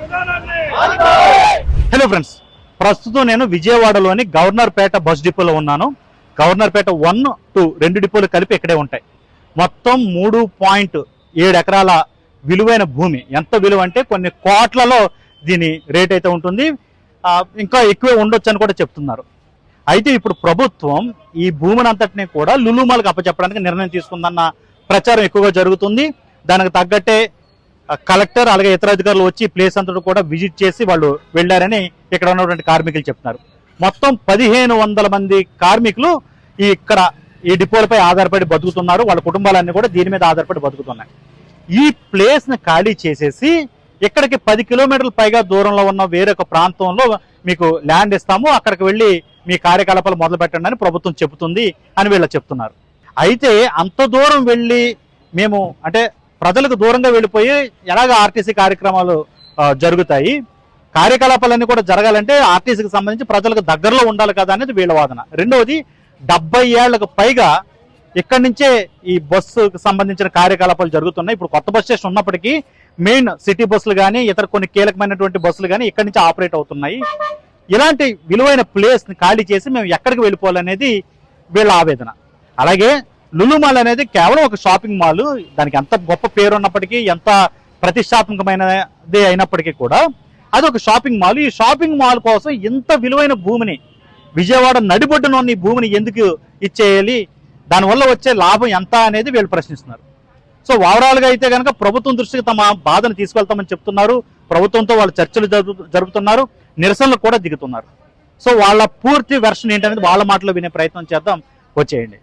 విధానాన్ని hello friends ప్రస్తుతం నేను విజయవాడలోని గవర్నర్ పేట బస్ డిపోలో ఉన్నాను. గవర్నర్ పేట వన్ టూ రెండు డిపోలు కలిపి ఇక్కడే ఉంటాయి. మొత్తం మూడు పాయింట్ ఏడు ఎకరాల విలువైన భూమి. ఎంత విలువ అంటే కొన్ని కోట్లలో దీని రేట్ అయితే ఉంటుంది. ఇంకా ఎక్కువే ఉండొచ్చు అని కూడా చెప్తున్నారు. అయితే ఇప్పుడు ప్రభుత్వం ఈ భూమిని అంతటిని కూడా లులుమాలకు అప్పచెప్పడానికి నిర్ణయం తీసుకుందన్న ప్రచారం ఎక్కువగా జరుగుతుంది. దానికి తగ్గట్టే కలెక్టర్ అలాగే ఇతర అధికారులు వచ్చి ప్లేస్ అంతా కూడా విజిట్ చేసి వాళ్ళు వెళ్ళారని ఇక్కడ ఉన్నటువంటి కార్మికులు చెప్తున్నారు. మొత్తం పదిహేను వందల మంది కార్మికులు ఈ ఇక్కడ ఈ డిపోలపై ఆధారపడి బతుకుతున్నారు. వాళ్ళ కుటుంబాలన్నీ కూడా దీని మీద ఆధారపడి బతుకుతున్నాయి. ఈ ప్లేస్ని ఖాళీ చేసేసి ఇక్కడికి పది కిలోమీటర్ల పైగా దూరంలో ఉన్న వేరొక ప్రాంతంలో మీకు ల్యాండ్ ఇస్తాము. అక్కడికి వెళ్ళి మీ కార్యకలాపాలు మొదలు పెట్టండి అని ప్రభుత్వం చెబుతుంది అని వీళ్ళు చెప్తున్నారు. అయితే అంత దూరం వెళ్ళి మేము అంటే ప్రజలకు దూరంగా వెళ్ళిపోయి ఎలాగ ఆర్టీసీ కార్యక్రమాలు జరుగుతాయి. కార్యకలాపాలన్నీ కూడా జరగాలంటే ఆర్టీసీకి సంబంధించి ప్రజలకు దగ్గరలో ఉండాలి కదా అనేది వీళ్ళ వాదన. రెండవది డెబ్బై ఏళ్ళకు పైగా ఇక్కడి నుంచే ఈ బస్సుకు సంబంధించిన కార్యకలాపాలు జరుగుతున్నాయి. ఇప్పుడు కొత్త బస్ స్టేషన్ ఉన్నప్పటికీ మెయిన్ సిటీ బస్సులు కానీ ఇతర కొన్ని కీలకమైనటువంటి బస్సులు కానీ ఇక్కడి నుంచి ఆపరేట్ అవుతున్నాయి. ఇలాంటి విలువైన ప్లేస్ని ఖాళీ చేసి మేము ఎక్కడికి వెళ్ళిపోవాలనేది వీళ్ళ ఆవేదన. అలాగే లులు మాల్ అనేది కేవలం ఒక షాపింగ్ మాల్. దానికి ఎంత గొప్ప పేరు ఉన్నప్పటికీ ఎంత ప్రతిష్టాత్మకమైనది అయినప్పటికీ కూడా అది ఒక షాపింగ్ మాల్. ఈ షాపింగ్ మాల్ కోసం ఇంత విలువైన భూమిని విజయవాడ నడిబొడ్డున ఉన్న ఈ భూమిని ఎందుకు ఇచ్చేయాలి? దానివల్ల వచ్చే లాభం ఎంత అనేది వీళ్ళు ప్రశ్నిస్తున్నారు. సో ఓవరాల్గా అయితే కనుక ప్రభుత్వం దృష్టికి తమ బాధను తీసుకెళ్తామని చెప్తున్నారు. ప్రభుత్వంతో వాళ్ళు చర్చలు జరుపుతున్నారు. నిరసనలు కూడా దిగుతున్నారు. సో వాళ్ళ పూర్తి వెర్షన్ ఏంటనేది వాళ్ళ మాటలో వినే ప్రయత్నం చేద్దాం. వచ్చేయండి.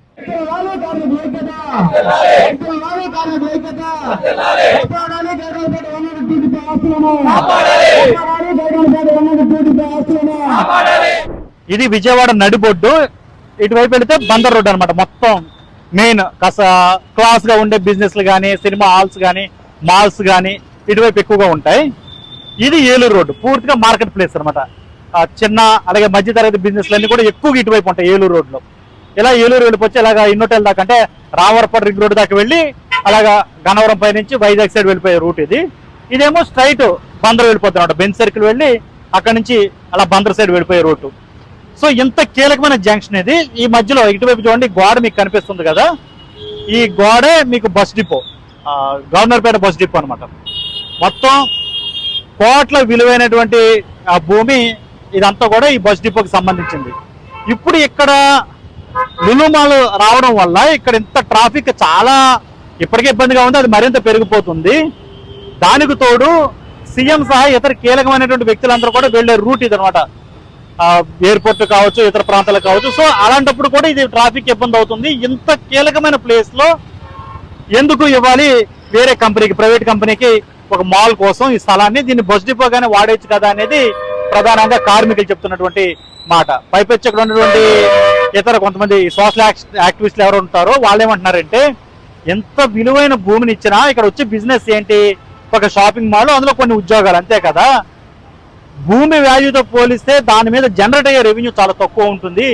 ఇది విజయవాడ నడిబొడ్డు. ఇటువైపు వెళితే బందర్ రోడ్ అనమాట మొత్తం మెయిన్ కాస్త క్లాస్గా ఉండే బిజినెస్లు కానీ సినిమా హాల్స్ కానీ మాల్స్ కానీ ఇటువైపు ఎక్కువగా ఉంటాయి. ఇది ఏలూరు రోడ్డు. పూర్తిగా మార్కెట్ ప్లేస్ అనమాట చిన్న అలాగే మధ్య తరగతి బిజినెస్లు అన్ని కూడా ఎక్కువగా ఇటువైపు ఉంటాయి ఏలూరు రోడ్లో ఇలా ఏలూరు వెళ్ళిపోతే ఇలాగా ఇన్నోటెల్ దాకా అంటే రామవరపట్ రింగ్ రోడ్ దాకా వెళ్ళి అలాగా గన్నవరం పై నుంచి వైజాగ్ సైడ్ వెళ్ళిపోయే రూట్ ఇది. ఇదేమో స్ట్రైట్ బందర్ వెళ్ళిపోతుంది అనమాట. బెంచ్ సర్కిల్ వెళ్ళి అక్కడ నుంచి అలా బందర్ సైడ్ వెళ్ళిపోయే రూటు. సో ఇంత కీలకమైన జంక్షన్ ఇది. ఈ మధ్యలో ఇటువైపు చూడండి గోడ మీకు కనిపిస్తుంది కదా. ఈ గోడే మీకు bus depot. Governorpet bus depot అనమాట. మొత్తం కోట్ల విలువైనటువంటి ఆ భూమి ఇదంతా కూడా ఈ బస్ డిపోకి సంబంధించింది. ఇప్పుడు ఇక్కడ లులుమాలు రావడం వల్ల ఇక్కడ ఇంత ట్రాఫిక్ చాలా ఇప్పటికే ఇబ్బందిగా ఉంది అది మరింత పెరిగిపోతుంది. దానికి తోడు సీఎం సహా ఇతర కీలకమైనటువంటి వ్యక్తులందరూ కూడా వెళ్ళే రూట్ ఇది అనమాట ఎయిర్పోర్ట్ కావచ్చు ఇతర ప్రాంతాలకు కావచ్చు. సో అలాంటప్పుడు కూడా ఇది ట్రాఫిక్ ఇబ్బంది అవుతుంది. ఇంత కీలకమైన ప్లేస్లో ఎందుకు ఇవ్వాలి? వేరే కంపెనీకి ప్రైవేట్ కంపెనీకి ఒక మాల్ కోసం ఈ స్థలాన్ని దీన్ని బస్ డిపోగానే వాడేచ్చు కదా అనేది ప్రధానంగా కార్మికులు చెప్తున్నటువంటి మాట. పైపెచ్చి ఉన్నటువంటి ఇతర కొంతమంది సోషల్ యాక్టివిస్టులు ఎవరు ఉంటారో వాళ్ళు ఏమంటున్నారంటే ఎంత విలువైన భూమిని ఇచ్చినా ఇక్కడ వచ్చే బిజినెస్ ఏంటి? ఒక షాపింగ్ మాల్ అందులో కొన్ని ఉద్యోగాలు అంతే కదా? భూమి వాల్యూతో పోలిస్తే దాని మీద జనరేట్ అయ్యే రెవెన్యూ చాలా తక్కువ ఉంటుంది.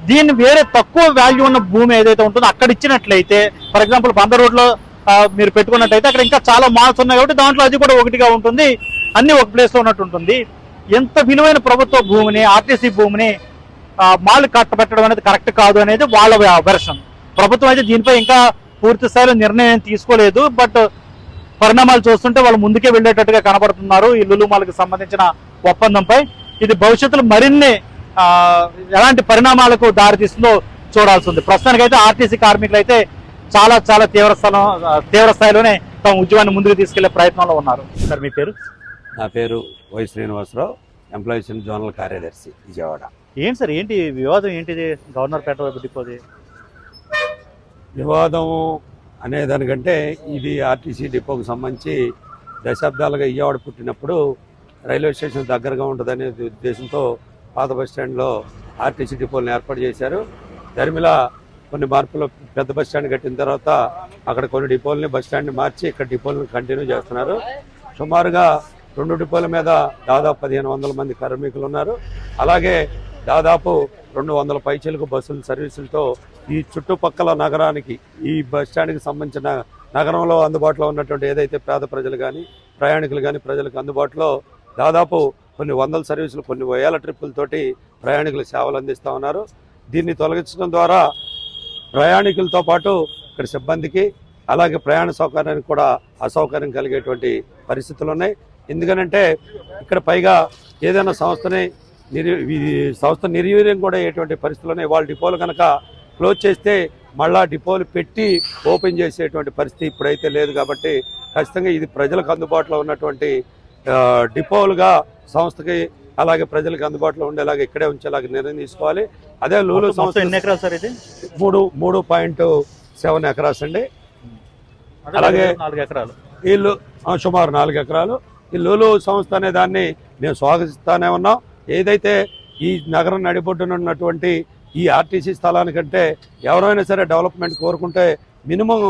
దీన్ని వేరే తక్కువ వాల్యూ ఉన్న భూమి ఏదైతే ఉంటుందో అక్కడ ఇచ్చినట్లయితే ఫర్ ఎగ్జాంపుల్ బందర్ రోడ్లో మీరు పెట్టుకున్నట్టయితే అక్కడ ఇంకా చాలా మాల్స్ ఉన్నాయి కాబట్టి దాంట్లో అది కూడా ఒకటిగా ఉంటుంది. అన్ని ఒక ప్లేస్లో ఉన్నట్టు ఉంటుంది. ఎంత విలువైన ప్రభుత్వ భూమిని ఆర్టీసీ భూమిని మాల్ కట్టబెట్టడం అనేది కరెక్ట్ కాదు అనేది వాళ్ళ వెర్షన్ ప్రభుత్వం అయితే దీనిపై ఇంకా పూర్తి స్థాయిలో నిర్ణయం తీసుకోలేదు బట్ పరిణామాలు చూస్తుంటే వాళ్ళు ముందుకే వెళ్ళేటట్టుగా కనబడుతున్నారు ఈ లులు మాల్కి సంబంధించిన ఒప్పందంపై. ఇది భవిష్యత్తులో మరిన్ని ఎలాంటి పరిణామాలకు దారితీస్తుందో చూడాల్సి ఉంది. ప్రస్తుతానికైతే ఆర్టీసీ కార్మికులు అయితే చాలా చాలా తీవ్ర స్థలం తీవ్ర స్థాయిలోనే తమ ఉద్యమాన్ని ముందుకు తీసుకెళ్ళే ప్రయత్నంలో ఉన్నారు. సార్ మీ పేరు? నా పేరు వై శ్రీనివాసరావు ఎంప్లాయీస్ జోనల్ కార్యదర్శి విజయవాడ. ఏంటి సార్ ఏంటి వివాదం? ఏంటిది గవర్నర్ పేట వైపు డిపోది వివాదం అనే దానికంటే ఇది ఆర్టీసీ డిపోకు సంబంధించి దశాబ్దాలుగా ఇయ్యవాడ పుట్టినప్పుడు రైల్వే స్టేషన్ దగ్గరగా ఉంటుందనే ఉద్దేశంతో పాత బస్ స్టాండ్లో ఆర్టీసీ డిపోలను ఏర్పాటు చేశారు. ధర్మిలా కొన్ని మార్పులు పెద్ద బస్ స్టాండ్ కట్టిన తర్వాత అక్కడ కొన్ని డిపోలని బస్ స్టాండ్ని మార్చి ఇక్కడ డిపోలను కంటిన్యూ చేస్తున్నారు. సుమారుగా రెండు డిపోల మీద దాదాపు పదిహేను వందల మంది కార్మికులు ఉన్నారు. అలాగే దాదాపు రెండు వందల పైచలకు బస్సుల సర్వీసులతో ఈ చుట్టుపక్కల నగరానికి ఈ బస్ స్టాండ్కి సంబంధించిన నగరంలో అందుబాటులో ఉన్నటువంటి ఏదైతే పేద ప్రజలు కానీ ప్రయాణికులు కానీ ప్రజలకు అందుబాటులో దాదాపు కొన్ని వందల సర్వీసులు కొన్ని వేల ట్రిప్పులతోటి ప్రయాణికులు సేవలు అందిస్తూ ఉన్నారు. దీన్ని తొలగించడం ద్వారా ప్రయాణికులతో పాటు ఇక్కడ సిబ్బందికి అలాగే ప్రయాణ సౌకర్యానికి కూడా అసౌకర్యం కలిగేటువంటి పరిస్థితులు ఉన్నాయి. ఎందుకనంటే ఇక్కడ పైగా ఏదైనా సంస్థని నిర్ ఈ సంస్థ నిర్వీర్యం కూడా అయ్యేటువంటి పరిస్థితులు ఉన్నాయి వాళ్ళ డిపోలు కనుక క్లోజ్ చేస్తే మళ్ళా డిపోలు పెట్టి ఓపెన్ చేసేటువంటి పరిస్థితి ఇప్పుడైతే లేదు కాబట్టి ఖచ్చితంగా ఇది ప్రజలకు అందుబాటులో ఉన్నటువంటి డిపోలుగా సంస్థకి అలాగే ప్రజలకు అందుబాటులో ఉండేలాగా ఇక్కడే ఉంచేలాగా నిర్ణయం తీసుకోవాలి. అదే లూలు సంస్థ ఎన్ని ఎకరాలు సార్ ఇది? మూడు మూడు పాయింట్ సెవెన్ ఎకరాస్ అండి. అలాగే నాలుగు ఎకరాలు. వీళ్ళు సుమారు నాలుగు ఎకరాలు. ఈ లూలు సంస్థ అనే దాన్ని మేము స్వాగతిస్తానే ఉన్నాం. ఏదైతే ఈ నగరం నడిబొడ్డున ఉన్నటువంటి ఈ ఆర్టీసీ స్థలానికంటే ఎవరైనా సరే డెవలప్మెంట్ కోరుకుంటే మినిమం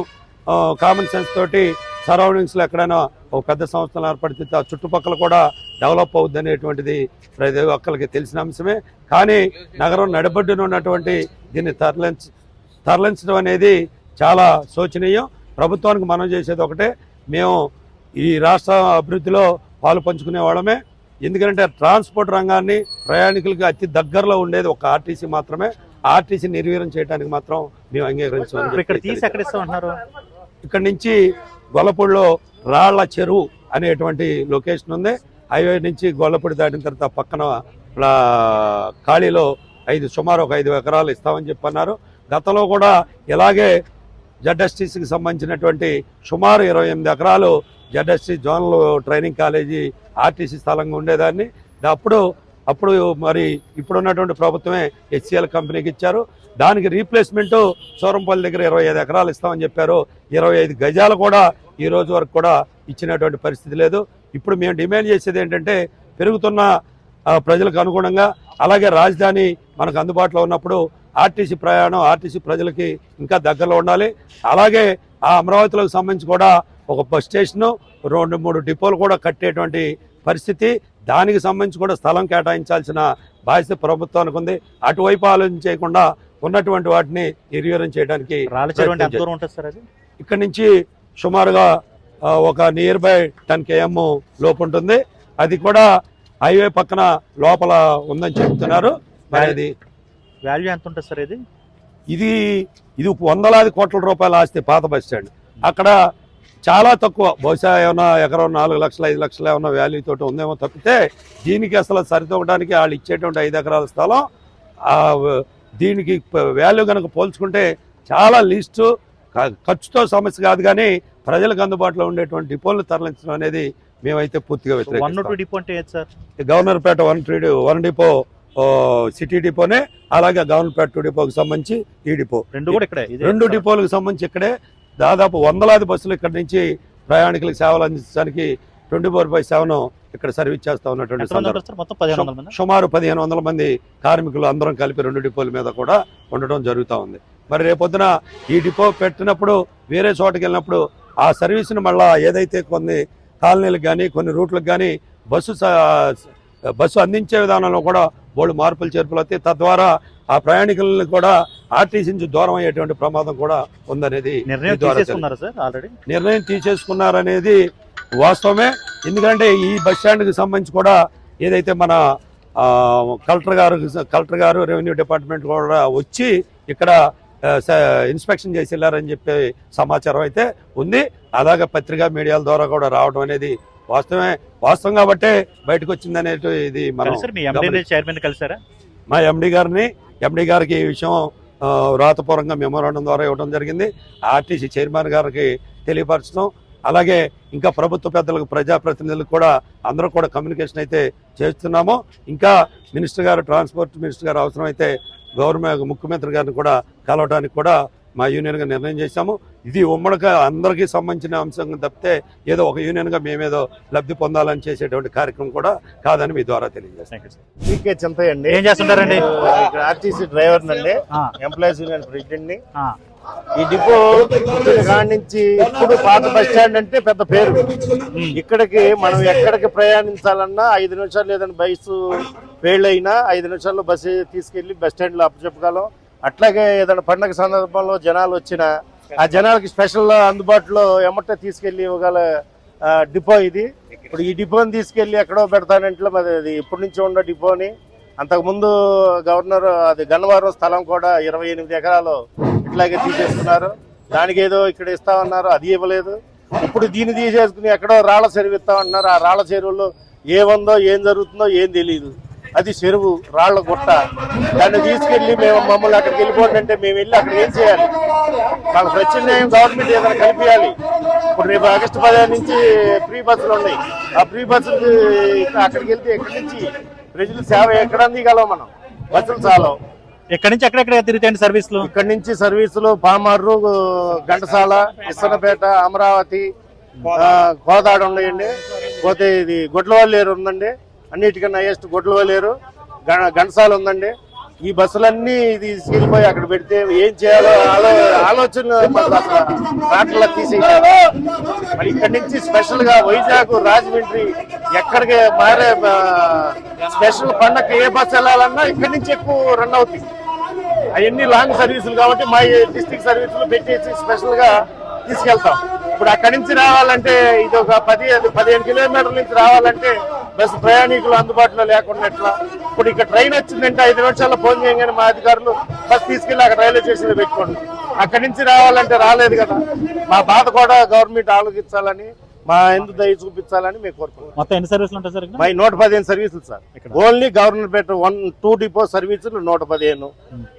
కామన్ సెన్స్ తోటి సరౌండింగ్స్లో ఎక్కడైనా ఒక పెద్ద సంస్థలు ఏర్పడితే ఆ చుట్టుపక్కల కూడా డెవలప్ అవుద్ది అనేటువంటిది ప్రతి ఒక్కరికి తెలిసిన అంశమే. కానీ నగరం నడిబొడ్డున ఉన్నటువంటి దీన్ని తరలించ తరలించడం అనేది చాలా శోచనీయం. ప్రభుత్వానికి మనం చేసేది ఒకటే. మేము ఈ రాష్ట్ర అభివృద్ధిలో పాలు పంచుకునే వాళ్ళమే. ఎందుకంటే ట్రాన్స్పోర్ట్ రంగాన్ని ప్రయాణికులకి అతి దగ్గరలో ఉండేది ఒక ఆర్టీసీ మాత్రమే. ఆర్టీసీ నిర్వీర్యం చేయడానికి మాత్రం మేము ఇప్పుడు ఇక్కడ నుంచి గొల్లపూడిలో రాళ్ళ చెరువు అనేటువంటి లొకేషన్ ఉంది. హైవే నుంచి గొల్లపూడి దాటిన తర్వాత పక్కన ఖాళీలో ఐదు సుమారు ఒక ఐదు ఎకరాలు ఇస్తామని చెప్పన్నారు. గతంలో కూడా ఇలాగే జడ్ఎస్టీసీకి సంబంధించినటువంటి సుమారు ఇరవై ఎనిమిది ఎకరాలు ZST zonal training college RTC స్థలంగా ఉండేదాన్ని. అప్పుడు అప్పుడు మరి ఇప్పుడున్నటువంటి ప్రభుత్వమే హెచ్సిఎల్ కంపెనీకి ఇచ్చారు. దానికి రీప్లేస్మెంట్ సూరంపల్లి దగ్గర ఇరవై ఐదు ఎకరాలు ఇస్తామని చెప్పారు. ఇరవై ఐదు గజాలు కూడా ఈ రోజు వరకు కూడా ఇచ్చినటువంటి పరిస్థితి లేదు. ఇప్పుడు మేము డిమాండ్ చేసేది ఏంటంటే పెరుగుతున్న ప్రజలకు అనుగుణంగా అలాగే రాజధాని మనకు అందుబాటులో ఉన్నప్పుడు ఆర్టీసీ ప్రయాణం ఆర్టీసీ ప్రజలకి ఇంకా దగ్గరలో ఉండాలి. అలాగే ఆ అమరావతిలోకి సంబంధించి కూడా ఒక బస్ స్టేషను రెండు మూడు డిపోలు కూడా కట్టేటువంటి పరిస్థితి. దానికి సంబంధించి కూడా స్థలం కేటాయించాల్సిన బాధ్యత ప్రభుత్వానికి ఉంది. అటువైపు ఆలోచన చేయకుండా ఉన్నటువంటి వాటిని నిర్వీర్యం చేయడానికి ఇక్కడ నుంచి సుమారుగా ఒక నియర్ బై టెన్ కేఎం లోపు ఉంటుంది. అది కూడా హైవే పక్కన లోపల ఉందని చెప్తున్నారు. మరి వాల్యూ ఎంత ఉంటుంది సార్ ఇది? ఇది ఇది వందలాది కోట్ల రూపాయల ఆస్తి పాత బస్ స్టాండ్. అక్కడ చాలా తక్కువ. బహుశా ఏమన్నా ఎకరం నాలుగు లక్షలు ఐదు లక్షలు ఏమన్నా వాల్యూ తోటి ఉందేమో తప్పితే దీనికి అసలు సరితూగడానికి వాళ్ళు ఇచ్చేటువంటి ఐదు ఎకరాల స్థలం ఆ దీనికి వాల్యూ కనుక పోల్చుకుంటే చాలా లీస్టు. ఖర్చుతో సమస్య కాదు కానీ ప్రజలకు అందుబాటులో ఉండేటువంటి డిపోలు తరలించడం అనేది మేమైతే పూర్తిగా టూ వ్యతిరేకిస్తాం. ఏది sir? Governorpet one three one depot city డిపోనే అలాగే గవర్నర్పేట టూ డిపోకి సంబంధించి ఈ డిపో. రెండు కూడా ఇక్కడే రెండు. డిపోలకు సంబంధించి ఇక్కడే దాదాపు వందలాది బస్సులు ఇక్కడ నుంచి ప్రయాణికులకు సేవలు అందించడానికి ట్వంటీ ఫోర్ బై సెవెన్ ఇక్కడ సర్వీస్ చేస్తా ఉన్నటువంటి సుమారు పదిహేను వందల మంది కార్మికులు అందరం కలిపి రెండు డిపోల మీద కూడా ఉండటం జరుగుతూ ఉంది. మరి రేపొద్దున ఈ డిపో పెట్టినప్పుడు వేరే చోటకి వెళ్ళినప్పుడు ఆ సర్వీస్ని మళ్ళా ఏదైతే కొన్ని కాలనీలకు కానీ కొన్ని రూట్లకు కానీ బస్సు బస్సు అందించే విధానంలో కూడా బోళ్ళు మార్పులు చేర్పులు వస్తాయి. తద్వారా ఆ ప్రయాణికులను కూడా ఆర్టీసీ నుంచి దూరం అయ్యేటువంటి ప్రమాదం కూడా ఉందనేది నిర్ణయం తీసేసుకున్నారనేది వాస్తవమే. ఎందుకంటే ఈ బస్ స్టాండ్కి సంబంధించి కూడా ఏదైతే మన కలెక్టర్ గారు కలెక్టర్ గారు రెవెన్యూ డిపార్ట్మెంట్ కూడా వచ్చి ఇక్కడ ఇన్స్పెక్షన్ చేసి వెళ్ళారని చెప్పే సమాచారం అయితే ఉంది. అలాగే పత్రికా మీడియాల ద్వారా కూడా రావడం అనేది వాస్తవమే. వాస్తవం కాబట్టే బయటకు వచ్చింది అనేది ఇది మనం. చైర్మన్ కలిసారా? మా ఎండి గారిని ఎండి గారికి ఈ విషయం ఆ, రాతపూర్వకంగా మెమోరాండం ద్వారా ఇవ్వడం జరిగింది. ఆర్టీసీ చైర్మన్ గారికి తెలియపరచడం అలాగే ఇంకా ప్రభుత్వ పెద్దలకు ప్రజాప్రతినిధులకు కూడా అందరూ కూడా కమ్యూనికేషన్ అయితే చేస్తున్నాము. ఇంకా మినిస్టర్ గారు ట్రాన్స్పోర్ట్ మినిస్టర్ గారు అవసరమైతే గవర్నమెంట్ ముఖ్యమంత్రి గారిని కూడా కలవడానికి కూడా మా యూనియన్గా నిర్ణయం చేశాము. ఇది ఉమ్మడిగా అందరికీ సంబంధించిన అంశం తప్పితే ఏదో ఒక యూనియన్గా మేమేదో లబ్ధి పొందాలని చేసేటువంటి కార్యక్రమం కూడా కాదని మీ ద్వారా తెలియజేస్తాం ఏం చేస్తుంటారండి? ఆర్టీసీ డ్రైవర్ నండి ఎంప్లాయీస్ యూనియన్ ప్రెసిడెంట్ని ఈ డిపో కాడి నుంచి ఇప్పుడు పాత బస్ స్టాండ్ అంటే పెద్ద పేరు. ఇక్కడికి మనం ఎక్కడికి ప్రయాణించాలన్నా ఐదు నిమిషాలు ఏదైనా బస్సు ఫెయిల్ అయినా ఐదు నిమిషాల్లో బస్సు తీసుకెళ్ళి బస్ స్టాండ్లో అప్పచెప్పగలం. అట్లాగే ఏదైనా పండగ సందర్భంలో జనాలు వచ్చినా ఆ జనాలకి స్పెషల్ అందుబాటులో ఎమ్మటే తీసుకెళ్ళి ఇవ్వగల డిపో ఇది. ఇప్పుడు ఈ డిపోని తీసుకెళ్ళి ఎక్కడో పెడతానంటే మరి అది ఇప్పటి నుంచి ఉన్న డిపోని అంతకుముందు గవర్నర్ అది గన్నవరం స్థలం కూడా ఇరవై ఎనిమిది ఎకరాలు ఇట్లాగే తీసేసుకున్నారు. దానికి ఏదో ఇక్కడ ఇస్తామన్నారు అది ఇవ్వలేదు. ఇప్పుడు దీన్ని తీసేసుకుని ఎక్కడో రాళ్ళ చెరువు ఇస్తామన్నారు ఆ రాళ్ళ చెరువులో ఏముందో ఏం జరుగుతుందో ఏం తెలియదు అది చెరువు రాళ్ళ గుట్ట. దాన్ని తీసుకెళ్ళి మేము మమ్మల్ని అక్కడికి వెళ్ళిపోండి అంటే మేము వెళ్ళి అక్కడ ఏం చేయాలి? మాకు ప్రత్యామ్నాయం గవర్నమెంట్ ఏదైనా కల్పించాలి ఇప్పుడు రేపు ఆగస్టు పదిహేను నుంచి ఫ్రీ బస్సులు ఉన్నాయి. ఆ ఫ్రీ బస్సులు అక్కడికి వెళ్తే ఎక్కడి నుంచి? ప్రజలు సేవ ఎక్కడ అందిగలం మనం? బస్సులు చాలవు. ఎక్కడి నుంచి ఎక్కడెక్కడ తిరుగుతాయండి సర్వీసులు? ఇక్కడి నుంచి సర్వీసులు పామారు ఘంటసాల ఇස්සనపేట అమరావతి కోదాడ ఉన్నాయండి. పోతే ఇది గొడ్లవల్లేరు ఉందండి. అన్నిటికన్నా హైయెస్ట్ గొడ్లవల్లేరు ఘంటసాల ఉందండి. ఈ బస్సులన్నీ ఇది సీలిపోయి అక్కడ పెడితే ఏం చేయాలో ఆలో ఆలోచన మాకు రాట్లా తీసేయాలి మరి ఇక్కడి నుంచి స్పెషల్గా వైజాగ్ రాజమండ్రి ఎక్కడికి మారే స్పెషల్ పండగ ఏ బస్సు వెళ్ళాలన్నా ఇక్కడి నుంచి ఎక్కువ రన్ అవుతుంది అవన్నీ లాంగ్ సర్వీసులు కాబట్టి మా డిస్టిక్ సర్వీసులు పెట్టేసి స్పెషల్గా తీసుకెళ్తాం. ఇప్పుడు అక్కడి నుంచి రావాలంటే ఇది ఒక పది పదిహేను కిలోమీటర్ల నుంచి రావాలంటే బస్ ప్రయాణికులు అందుబాటులో లేకుండా ఎట్లా? ఇప్పుడు ఇక్కడ ట్రైన్ వచ్చిందంటే ఐదు నిమిషాల్లో ఫోన్ చేయగానే మా అధికారులు బస్ తీసుకెళ్ళి అక్కడ రైల్వే స్టేషన్లో పెట్టుకోండి. అక్కడి నుంచి రావాలంటే రాలేదు కదా. మా బాధ కూడా గవర్నమెంట్ ఆలోచించాలని మా ఎందు దయ చూపించాలని మేము కోరుకుంటున్నాం. మొత్తం ఎన్ని సర్వీసులు ఉంటాయి సార్ ఇక్కడ? మై నూట పదిహేను సర్వీసులు సార్. ఇక్కడ. Only Governorpet one two depot సర్వీసులు నూట పదిహేను.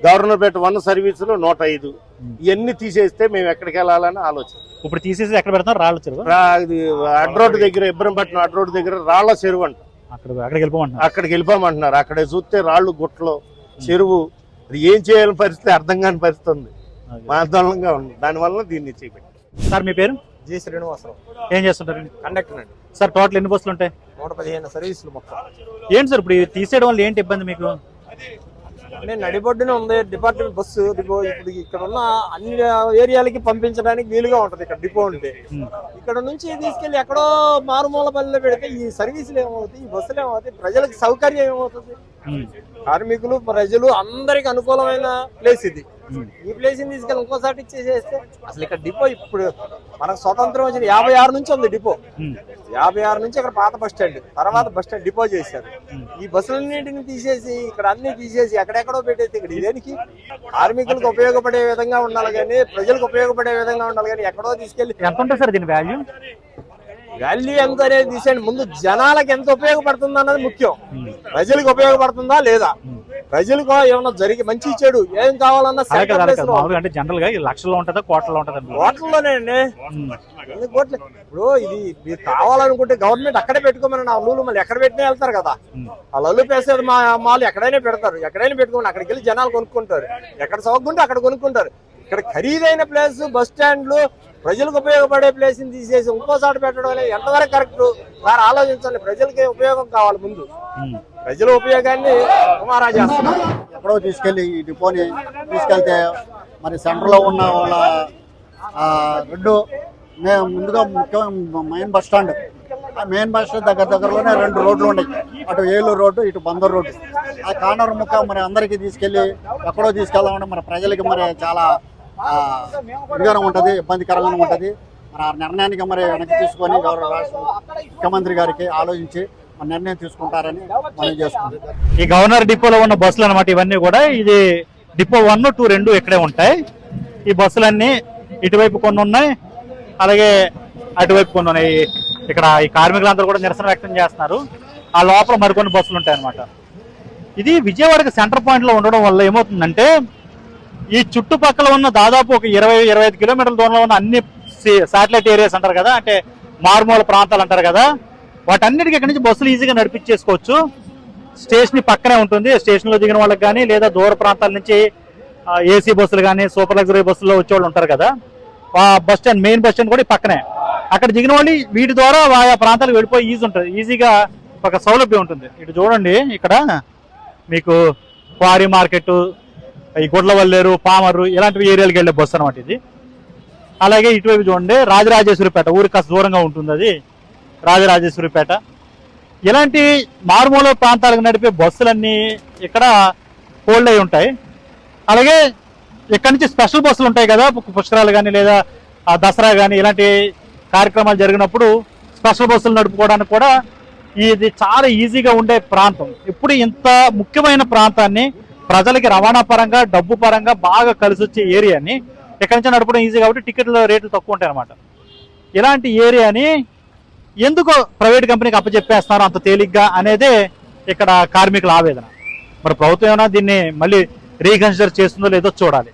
గవర్నర్ పేట వన్ సర్వీసులు నూట ఐదు. ఇవన్నీ తీసేస్తే మేము ఎక్కడికి వెళ్ళాలని ఆలోచన. ఇప్పుడు తీసేసి ఎక్కడ పెడతాం రాళ్ళ చెరువు? రా- ఇది అడ్ రోడ్డు దగ్గర ఇబ్రహంపట్నం అడ్ రోడ్డు దగ్గర రాళ్ళ చెరువు అంట. అక్కడ అక్కడికి వెళ్ళిపోమంటున్నారు. అక్కడికి వెళ్ళిపోమంటున్నారు. అక్కడ చూస్తే రాళ్ళు గుట్టలు చెరువు. అది ఏం చేయాలని పరిస్థితి అర్థం కాని పరిస్థితి ఉంది. మా ఆందోళనగా ఉంది. దానివల్ల దీన్ని చేపెట్టి. సార్ మీ పేరు? జి శ్రీనివాసరావు. ఏం చేస్తుంటారండి? కండక్టర్ అండి. సార్ టోటల్ ఎన్ని బస్సులు ఉంటాయి? నూట పదిహేను సర్వీసులు మొత్తం. ఏంటి సార్ ఇప్పుడు ఇది తీసేయడం వల్ల ఏంటి ఇబ్బంది మీకు? అంటే నడిబొడ్డున ఉంది డిపార్ట్మెంట్ బస్సు డిపో ఇప్పుడు ఇక్కడ ఉన్న అన్ని ఏరియాలకి పంపించడానికి వీలుగా ఉంటది ఇక్కడ డిపో ఉంటే. ఇక్కడ నుంచి తీసుకెళ్ళి ఎక్కడో మారుమూల పెడితే ఈ సర్వీసులు ఏమవుతాయి ఈ బస్సులు ఏమవుతాయి ప్రజలకు సౌకర్యం ఏమవుతుంది. కార్మికులు ప్రజలు అందరికి అనుకూలమైన ప్లేస్ ఇది. ఈ ప్లేస్ తీసుకెళ్ళి ఇంకోసారి ఇచ్చేసేస్తే అసలు ఇక్కడ డిపో ఇప్పుడు మనకు స్వతంత్రం వచ్చిన యాభై ఆరు నుంచి ఉంది డిపో. యాభై ఆరు నుంచి ఇక్కడ పాత బస్ స్టాండ్. తర్వాత బస్ స్టాండ్ డిపో చేశారు. ఈ బస్సులన్నింటిని తీసేసి ఇక్కడ అన్ని తీసేసి ఎక్కడెక్కడో పెట్టేసి ఇక్కడ దేనికి కార్మికులకు ఉపయోగపడే విధంగా ఉండాలి కానీ ప్రజలకు ఉపయోగపడే విధంగా ఉండాలి కానీ ఎక్కడో తీసుకెళ్ళి ఎంత ఉంటుంది సార్ దీని వాల్యూ వాల్యూ ఎంత అనేది తీసేయండి. ముందు జనాలకు ఎంత ఉపయోగపడుతుంది అన్నది ముఖ్యం. ప్రజలకు ఉపయోగపడుతుందా లేదా? ప్రజలకు ఏమన్నా జరిగి మంచి చెడు ఏం కావాలన్నా అంటే జనరల్గా లక్షల్లో ఉంటుందా కోట్లలో ఉంటుందా హోటల్లోనే అండి. కోట్లు? ఇప్పుడు ఇది మీరు కావాలనుకుంటే గవర్నమెంట్ అక్కడే పెట్టుకోమని నా లూలు మళ్ళీ ఎక్కడ పెట్టినా వెళ్తారు కదా. ఆ లల్లు పేసేది మా మాలు ఎక్కడైనా పెడతారు. ఎక్కడైనా పెట్టుకోండి అక్కడికి వెళ్ళి జనాలు కొనుక్కుంటారు. ఎక్కడ సౌకుంటే అక్కడ కొనుక్కుంటారు. ఇక్కడ ఖరీదైన ప్లేస్ బస్ స్టాండ్లు ప్రజలకు ఉపయోగపడే ప్లేస్ తీసేసి ఇంకోసారి పెట్టడం అనేది ఎంతవరకు కరెక్ట్? వారు ఆలోచించండి. ప్రజలకి ఉపయోగం కావాలి ముందు. ప్రజల ఉపయోగాన్ని కుమారా చేస్తున్నారు. ఎక్కడో తీసుకెళ్ళి ఈ డిపోని తీసుకెళ్తే మరి సెంటర్లో ఉన్న వాళ్ళ రెండు మేము ముందుగా ముఖ్యం మెయిన్ బస్ స్టాండ్. ఆ మెయిన్ బస్ స్టాండ్ దగ్గర దగ్గరలోనే రెండు రోడ్లు ఉన్నాయి. అటు ఏలూరు రోడ్డు ఇటు బందర్ రోడ్డు. ఆ కార్నర్ ముక్క మరి అందరికీ తీసుకెళ్ళి ఎక్కడో తీసుకెళ్దామంటే మరి ప్రజలకి మరి చాలా ఆ, ఉంటుంది ఇబ్బందికరంగా ఉంటుంది. మరి ఆ నిర్ణయానికి మరి వెనక్కి తీసుకొని గౌరవ రాష్ట్ర ముఖ్యమంత్రి గారికి ఆలోచించి నిర్ణయం తీసుకుంటారని మనం చేసుకుంటాం ఈ గవర్నర్ డిపోలో ఉన్న బస్సులు అనమాట ఇవన్నీ కూడా. ఇది డిపో వన్ టూ రెండు ఇక్కడే ఉంటాయి. ఈ బస్సులన్నీ ఇటువైపు కొన్ని ఉన్నాయి అలాగే అటువైపు కొన్ని ఉన్నాయి. ఇక్కడ ఈ కార్మికులందరూ కూడా నిరసన వ్యక్తం చేస్తున్నారు. ఆ లోపల మరికొన్ని బస్సులు ఉంటాయి అనమాట ఇది విజయవాడకి సెంటర్ పాయింట్లో ఉండడం వల్ల ఏమవుతుందంటే ఈ చుట్టుపక్కల ఉన్న దాదాపు ఒక ఇరవై ఇరవై ఐదు కిలోమీటర్ల దూరంలో ఉన్న అన్ని శాటిలైట్ ఏరియాస్ అంటారు కదా అంటే మారుమూల ప్రాంతాలు అంటారు కదా వాటన్నిటికీ ఇక్కడి నుంచి బస్సులు ఈజీగా నడిపించేసుకోవచ్చు. స్టేషన్ పక్కనే ఉంటుంది స్టేషన్లో దిగిన వాళ్ళకి కానీ లేదా దూర ప్రాంతాల నుంచి ఏసీ బస్సులు కానీ సూపర్ లగ్జరీ బస్సులో వచ్చే వాళ్ళు ఉంటారు కదా ఆ bus stand main bus stand కూడా పక్కనే. అక్కడ దిగిన వాళ్ళు వీటి ద్వారా ఆయా ప్రాంతాలకు వెళ్ళిపోయి ఈజీ ఉంటుంది ఈజీగా ఒక సౌలభ్యం ఉంటుంది. ఇటు చూడండి ఇక్కడ మీకు క్వారీ మార్కెట్ ఈ గుడ్లవల్లేరు పామరు ఇలాంటి ఏరియాలకు వెళ్ళే బస్సు అనమాట ఇది. అలాగే ఇటువైపు చూడండి రాజరాజేశ్వరిపేట ఊరికి కాస్త దూరంగా ఉంటుంది అది రాజరాజేశ్వరిపేట. ఇలాంటి మారుమూల ప్రాంతాలకు నడిపే బస్సులన్నీ ఇక్కడ హోల్డ్ అయి ఉంటాయి. అలాగే ఇక్కడ నుంచి స్పెషల్ బస్సులు ఉంటాయి కదా పుష్కరాలు కానీ లేదా దసరా కానీ ఇలాంటి కార్యక్రమాలు జరిగినప్పుడు స్పెషల్ బస్సులు నడుపుకోవడానికి కూడా ఇది చాలా ఈజీగా ఉండే ప్రాంతం. ఇప్పుడు ఇంత ముఖ్యమైన ప్రాంతాన్ని ప్రజలకి రవాణా పరంగా డబ్బు పరంగా బాగా కలిసి వచ్చే ఏరియాని ఇక్కడి నుంచి నడపడం ఈజీ కాబట్టి టికెట్ల రేట్లు తక్కువ ఉంటాయి అనమాట ఇలాంటి ఏరియాని ఎందుకు ప్రైవేట్ కంపెనీకి అప్పచెప్పేస్తున్నారు అంత తేలిగ్గా అనేదే ఇక్కడ కార్మికుల ఆవేదన. మరి ప్రభుత్వం ఏమైనా దీన్ని మళ్ళీ రీకన్సిడర్ చేస్తుందో లేదో చూడాలి.